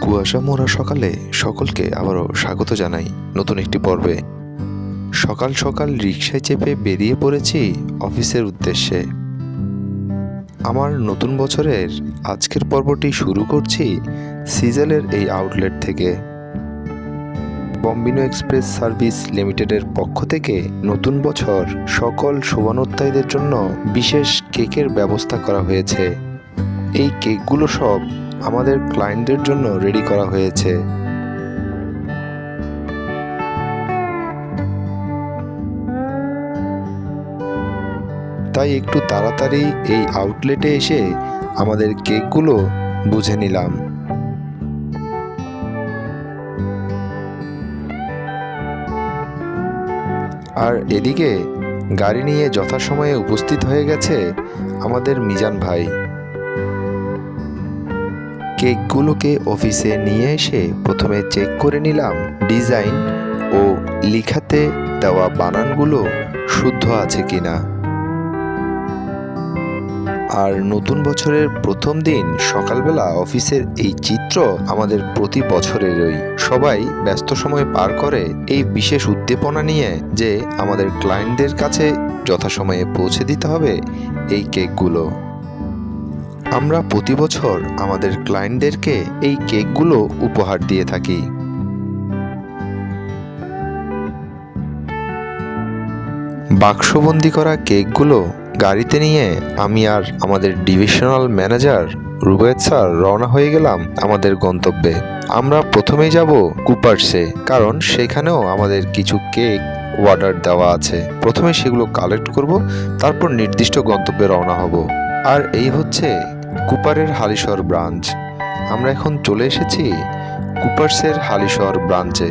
কুয়াশা মোড়া সকালে সকলকে আবারও স্বাগত জানাই নতুন একটি পর্বে। সকাল সকাল রিকশায় চেপে বেরিয়ে পড়েছি অফিসের উদ্দেশ্যে। আমার নতুন বছরের আজকের পর্বটি শুরু করছি সিজেলের এই আউটলেট থেকে। বম্বিনো এক্সপ্রেস সার্ভিস লিমিটেডের পক্ষ থেকে নতুন বছর সকল শুভানুধ্যায়ীদের জন্য বিশেষ কেকের ব্যবস্থা করা হয়েছে। এই কেকগুলো সব আমাদের ক্লায়েন্টদের জন্য রেডি করা হয়েছে। তাই একটু তাড়াতাড়ি এই আউটলেটে এসে আমাদের কেকগুলো বুঝে নিলাম। আর এদিকে গাড়ি নিয়ে যথাসময়ে উপস্থিত হয়ে গেছে আমাদের মিজান ভাই। কেকগুলোকে অফিসে নিয়ে এসে প্রথমে চেক করে নিলাম ডিজাইন ও লিখাতে দেওয়া বানানগুলো শুদ্ধ আছে কিনা। আর নতুন বছরের প্রথম দিন সকালবেলা অফিসের এই চিত্র আমাদের প্রতি বছরেরই। সবাই ব্যস্ত সময় পার করে এই বিশেষ উদ্দীপনা নিয়ে যে আমাদের ক্লায়েন্টদের কাছে যথাসময়ে পৌঁছে দিতে হবে এই কেকগুলো। আমরা প্রতি বছর আমাদের ক্লায়েন্টদেরকে এই কেকগুলো উপহার দিয়ে থাকি। বাক্সবন্দি করা কেকগুলো গাড়িতে নিয়ে আমি আর আমাদের ডিভিশনাল ম্যানেজার রুবেদ স্যার রওনা হয়ে গেলাম আমাদের গন্তব্যে। আমরা প্রথমেই যাব কুপার্সে, কারণ সেখানেও আমাদের কিছু কেক অর্ডার দেওয়া আছে। প্রথমে সেগুলো কালেক্ট করব, তারপর নির্দিষ্ট গন্তব্যে রওনা হব। আর এই হচ্ছে কুপারের হালিশহর ব্রাঞ্চ। আমরা এখন চলে এসেছি কুপার্সের হালিশহর ব্রাঞ্চে।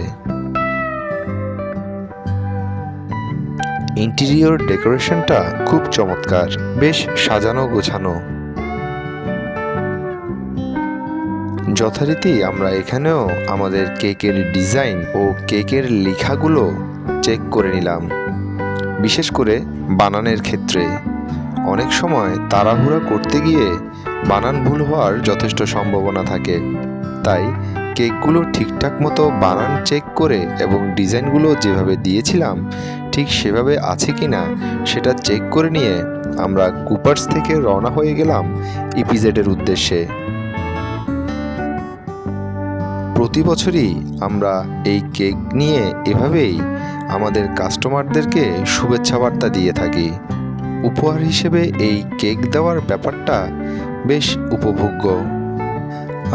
ইন্টেরিয়র ডেকোরেশনটা খুব চমৎকার, বেশ সাজানো গোছানো। যথারীতি আমরা এখানেও আমাদের কেকের ডিজাইন ও কেকের লেখাগুলো চেক করে নিলাম, বিশেষ করে বানানের ক্ষেত্রে। অনেক সময় তাড়াহুড়া করতে গিয়ে বানান ভুল হওয়ার যথেষ্ট সম্ভাবনা থাকে। তাই কেকগুলো ঠিকঠাক মতো বানান চেক করে এবং ডিজাইনগুলো যেভাবে দিয়েছিলাম, ঠিক সেভাবে আছে কি না সেটা চেক করে নিয়ে আমরা কুপার্স থেকে রওনা হয়ে গেলাম ইপিজেডের উদ্দেশ্যে। প্রতি বছরই আমরা এই কেক নিয়ে এভাবেই আমাদের কাস্টমারদেরকে শুভেচ্ছা বার্তা দিয়ে থাকি। উপহার হিসেবে এই কেক দেওয়ার ব্যাপারটা বেশ উপভোগ্য।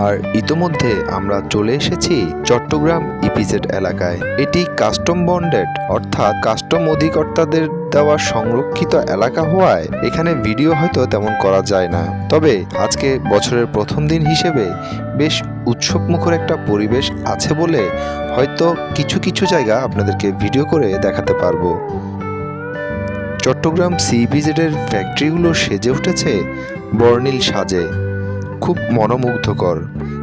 আর ইতোমধ্যে আমরা চলে এসেছি চট্টগ্রাম ইপিজেড এলাকায়। এটি কাস্টম বন্ডেড, অর্থাৎ কাস্টম অধিকর্তাদের দেওয়া সংরক্ষিত এলাকা হওয়ায় এখানে ভিডিও হয়তো তেমন করা যায় না। তবে আজকে বছরের প্রথম দিন হিসেবে বেশ উৎসবমুখর একটা পরিবেশ আছে বলে হয়তো কিছু কিছু জায়গা আপনাদেরকে ভিডিও করে দেখাতে পারব। চট্টগ্রাম সি ভিজেটের ফ্যাক্টরিগুলো সেজে উঠেছে বর্ণিল সাজে। খুব মনোমুগ্ধকর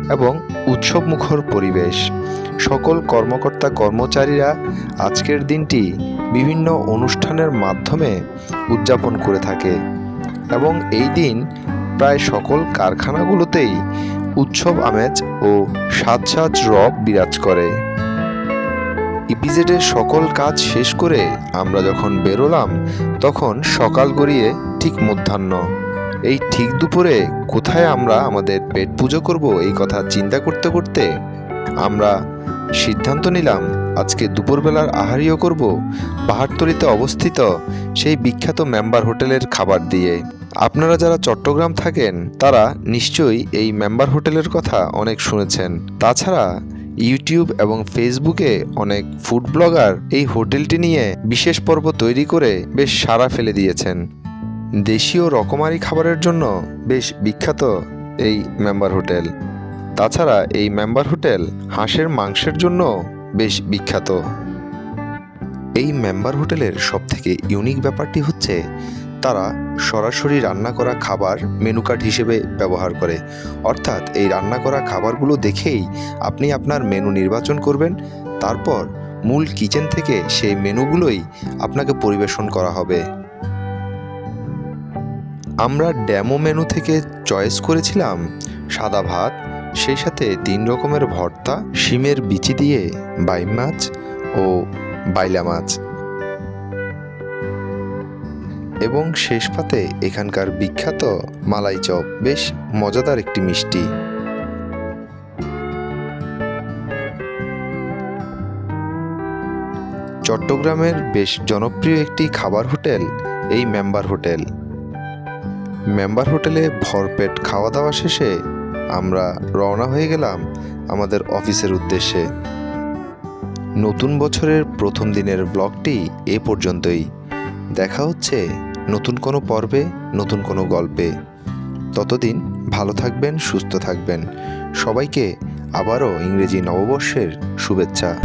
এবং উৎসবমুখর পরিবেশ। সকল কর্মকর্তা কর্মচারীরা আজকের দিনটি বিভিন্ন অনুষ্ঠানের মাধ্যমে উদযাপন করে থাকে এবং এই দিন প্রায় সকল কারখানাগুলোতেই উৎসব আমেজ ও সাজ সাজ রব বিরাজ করে। ইপিজেডের সকল কাজ শেষ করে আমরা যখন বেরোলাম, তখন সকাল গড়িয়ে ঠিক মধ্যাহ্ন। এই ঠিক দুপুরে কোথায় আমরা আমাদের পেট পুজো করব এই কথা চিন্তা করতে করতে আমরা সিদ্ধান্ত নিলাম আজকে দুপুরবেলার আহারিও করব পাহাড়তলিতে অবস্থিত সেই বিখ্যাত মেম্বার হোটেলের খাবার দিয়ে। আপনারা যারা চট্টগ্রাম থাকেন, তারা নিশ্চয়ই এই মেম্বার হোটেলের কথা অনেক শুনেছেন। তাছাড়া ইউটিউব এবং ফেসবুকে অনেক ফুড ব্লগার এই হোটেলটি নিয়ে বিশেষ পর্ব তৈরি করে বেশ সাড়া ফেলে দিয়েছেন। দেশীয় রকমারি খাবারের জন্য বেশ বিখ্যাত এই মেম্বার হোটেল। তাছাড়া এই মেম্বার হোটেল হাঁসের মাংসের জন্য বেশ বিখ্যাত। এই মেম্বার হোটেলের সবথেকে ইউনিক ব্যাপারটি হচ্ছে, তারা সরাসরি রান্না করা খাবার মেনু কার্ড হিসেবে ব্যবহার করে। অর্থাৎ এই রান্না করা খাবারগুলো দেখেই আপনি আপনার মেনু নির্বাচন করবেন, তারপর মূল কিচেন থেকে সেই মেনুগুলোই আপনাকে পরিবেশন করা হবে। আমরা ড্যামো মেনু থেকে চয়েস করেছিলাম সাদা ভাত, সেই সাথে তিন রকমের ভর্তা, শিমের বিচি দিয়ে বাইম মাছ ও বাইলা মাছ। এবং শেষ পাতে এখানকার বিখ্যাত মালাই চপ, বেশ মজাদার একটি মিষ্টি। চট্টগ্রামের বেশ জনপ্রিয় একটি খাবার হোটেল এই মেম্বার হোটেল। মেম্বার হোটেলে ভরপেট খাওয়া দাওয়া শেষে আমরা রওনা হয়ে গেলাম আমাদের অফিসের উদ্দেশ্যে। নতুন বছরের প্রথম দিনের ব্লগটি এ পর্যন্তই। দেখা হচ্ছে নতুন কোনো পর্বে, নতুন কোনো গল্পে। ততদিন ভালো থাকবেন, সুস্থ থাকবেন। সবাইকে আবারও ইংরেজি নববর্ষের শুভেচ্ছা।